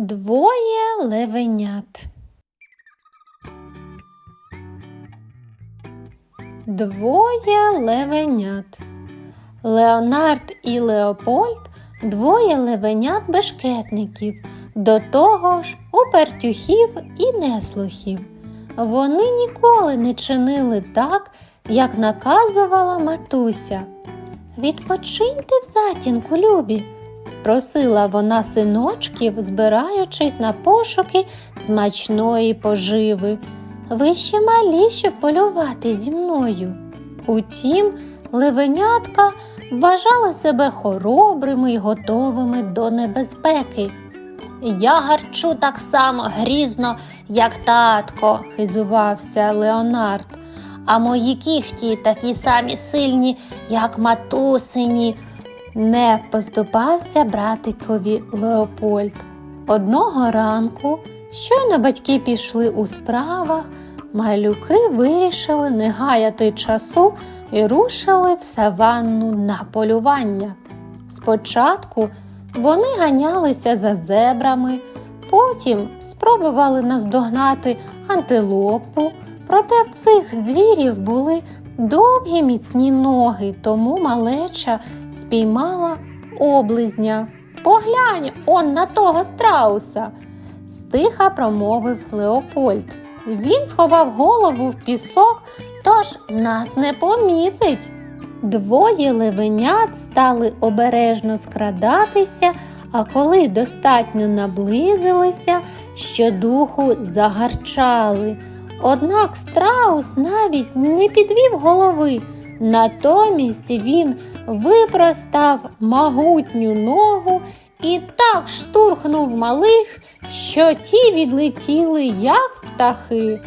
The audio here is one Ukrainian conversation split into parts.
Двоє левенят. Двоє левенят. Леонард і Леопольд двоє левенят бешкетників, до того ж упертюхів і неслухів. Вони ніколи не чинили так, як наказувала матуся. Відпочиньте в затінку, любі, просила вона синочків, збираючись на пошуки смачної поживи. Ви ще малі, щоб полювати зі мною. Утім, левенятка вважала себе хоробрими й готовими до небезпеки. Я гарчу так само грізно, як татко, хизувався Леонард. А мої кіхті такі самі сильні, як матусині. Не поступався братикові Леопольд. Одного ранку, щойно батьки пішли у справах, малюки вирішили не гаяти часу і рушили в саванну на полювання. Спочатку вони ганялися за зебрами, потім спробували наздогнати антилопу, проте в цих звірів були довгі міцні ноги, тому малеча спіймала облизня. Поглянь он на того страуса, стиха промовив Леопольд. Він сховав голову в пісок, тож нас не помітить. Двоє левенят стали обережно скрадатися, а коли достатньо наблизилися, щодуху загарчали. Однак страус навіть не підвів голови. Натомість він випростав могутню ногу і так штурхнув малих, що ті відлетіли, як птахи.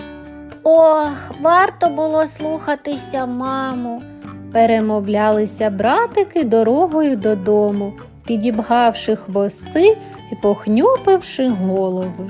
Ох, варто було слухатися маму. Перемовлялися братики дорогою додому, підібгавши хвости і похнюпивши голови.